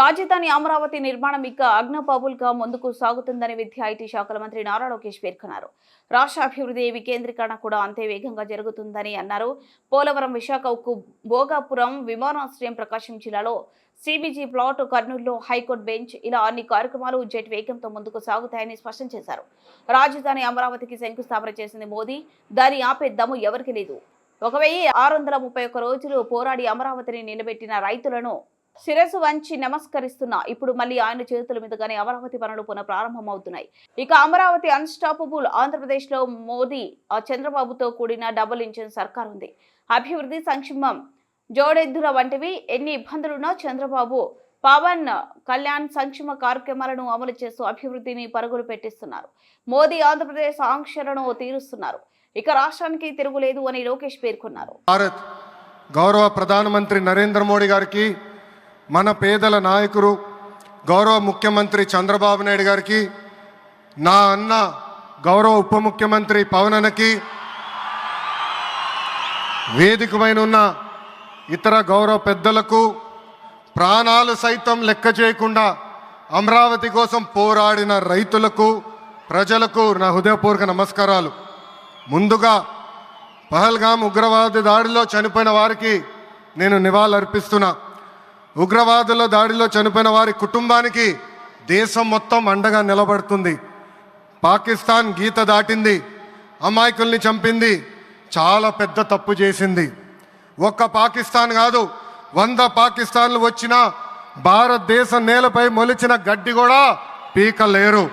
రాజధాని అమరావతి నిర్మాణం ఇక అగ్నపాబుల్గా ముందుకు సాగుతుందని విద్యా ఐటీ శాఖల మంత్రి నారా లోకేష్ పేర్కొన్నారు. రాష్ట్ర అభివృద్ధి వికేంద్రీకరణ కూడా అంతే వేగంగా జరుగుతుందని అన్నారు. పోలవరం విశాఖ ఉక్కు భోగాపురం విమానాశ్రయం ప్రకాశం జిల్లాలో సిబిజీ ప్లాట్ కర్నూలులో హైకోర్టు బెంచ్ ఇలా అన్ని కార్యక్రమాలు జెట్ వేగంతో ముందుకు సాగుతాయని స్పష్టం చేశారు. రాజధాని అమరావతికి శంకుస్థాపన చేసింది మోదీ. దాన్ని ఆపే దమ్ము ఎవరికి లేదు. ఒక వెయ్యి ఆరు వందల ముప్పై ఒక్క రోజులు పోరాడి అమరావతిని నిలబెట్టిన రైతులను శిరస్సు వంచి నమస్కరిస్తున్నా. ఇప్పుడు మళ్ళీ ఆయన చేతుల మీదుగానే అమరావతి పనులు పునః ప్రారంభమవుతున్నాయి. ఇక అమరావతి అన్స్టాపబుల్ ఆంధ్రప్రదేశ్లో మోదీ చంద్రబాబుతో కూడిన డబుల్ ఇంజిన్ సర్కార్ ఉంది. అభివృద్ధి సంక్షేమం జోడెద్దుల వంటివి ఎన్ని ఇబ్బందులున్నా చంద్రబాబు పవన్ కళ్యాణ్ సంక్షేమ కార్యక్రమాలను అమలు చేస్తూ అభివృద్ధిని పరుగులు పెట్టిస్తున్నారు. మోదీ ఆంధ్రప్రదేశ్ ఆంక్షలను తీరుస్తున్నారు. ఇక రాష్ట్రానికి తిరుగులేదు అని లోకేష్ పేర్కొన్నారు. భారత్ గౌరవ ప్రధానమంత్రి నరేంద్ర మోడీ గారికి మన పేదల నాయకుడు గౌరవ ముఖ్యమంత్రి చంద్రబాబు నాయుడు గారికి నా అన్న గౌరవ ఉప ముఖ్యమంత్రి పవన్ వేదికమైన వేదిక ఉన్న ఇతర గౌరవ పెద్దలకు ప్రాణాలు సైతం లెక్క చేయకుండా అమరావతి కోసం పోరాడిన రైతులకు ప్రజలకు నా హృదయపూర్వక నమస్కారాలు. ముందుగా పహల్గాం ఉగ్రవాద దాడిలో చనిపోయిన వారికి నేను నివాళులర్పిస్తున్నా. ఉగ్రవాదుల దాడిలో చనిపోయిన వారి కుటుంబానికి దేశం మొత్తం అండగా నిలబడుతుంది. పాకిస్తాన్ గీత దాటింది. అమాయకుల్ని చంపింది. చాలా పెద్ద తప్పు చేసింది. ఒక్క పాకిస్తాన్ కాదు వంద పాకిస్తాన్లు వచ్చినా భారతదేశ నేలపై మొలిచిన గడ్డి కూడా పీకలేరు.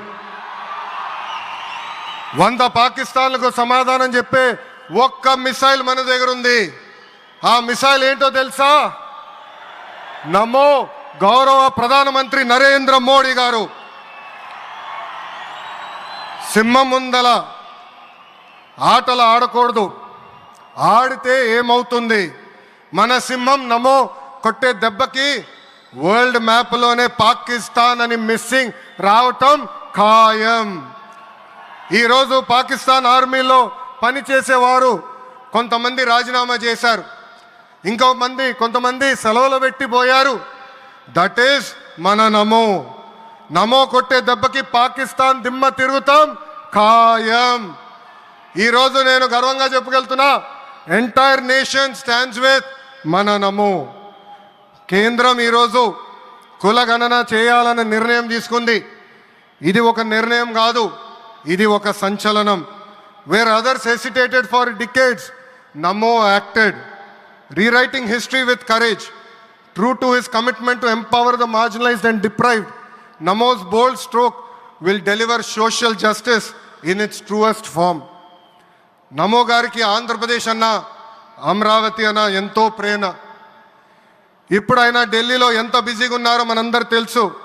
వంద పాకిస్తాన్లకు సమాధానం చెప్పే ఒక్క మిసైల్ మన దగ్గర ఉంది ఆ మిసైల్ ఏంటో తెలుసా? నమో గౌరవ ప్రధానమంత్రి నరేంద్ర మోడీ గారు. సింహం ముందల ఆటలు ఆడకూడదు. ఆడితే ఏమవుతుంది? మన సింహం నమో కొట్టే దెబ్బకి వరల్డ్ మ్యాప్లోనే పాకిస్తాన్ అని మిస్సింగ్ రావటం ఖాయం. ఈరోజు పాకిస్తాన్ ఆర్మీలో పనిచేసేవారు కొంతమంది రాజీనామా చేశారు. ఇంకో మంది కొంతమంది సెలవులు పెట్టిపోయారు దట్ ఈస్ మన నమో. నమో కొట్టే దెబ్బకి పాకిస్తాన్ దిమ్మ తిరుగుతాం ఖాయం. ఈరోజు నేను గర్వంగా చెప్పుకెళ్తున్నా ఎంటైర్ నేషన్ స్టాండ్స్ విత్ మన నమో. కేంద్రం ఈరోజు కులగణన చేయాలన్న నిర్ణయం తీసుకుంది. ఇది ఒక నిర్ణయం కాదు ఇది ఒక సంచలనం. Where others hesitated for decades Namo acted rewriting history with courage true to his commitment to empower the marginalised and deprived Namo's bold stroke will deliver social justice in it's truest form నమో గారికి ఆంధ్రప్రదేశ్ అన్న అమరావతి అన్న ఎంతో ప్రేమ ఇప్పుడు ఆయన ఢిల్లీలో ఎంత బిజీగా ఉన్నారో మనందరు తెలుసు.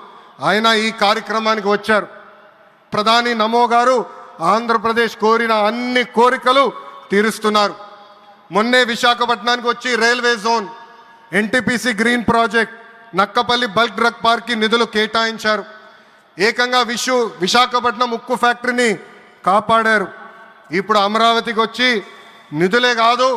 ఆయన ఈ కార్యక్రమానికి వచ్చారు. ప్రధాని నమో గారు ఆంధ్రప్రదేశ్ కోరిన అన్ని కోరికలు తీరుస్తున్నారు. మొన్నే విశాఖపట్నానికి వచ్చి railway zone NTPC green project Nakkapalli bulk drug పార్క్కి నిధులు కేటాయించారు. ఏకంగా విషు విశాఖపట్నం ఉక్కు ఫ్యాక్టరీని కాపాడారు. ఇప్పుడు అమరావతికి వచ్చి నిధులే కాదు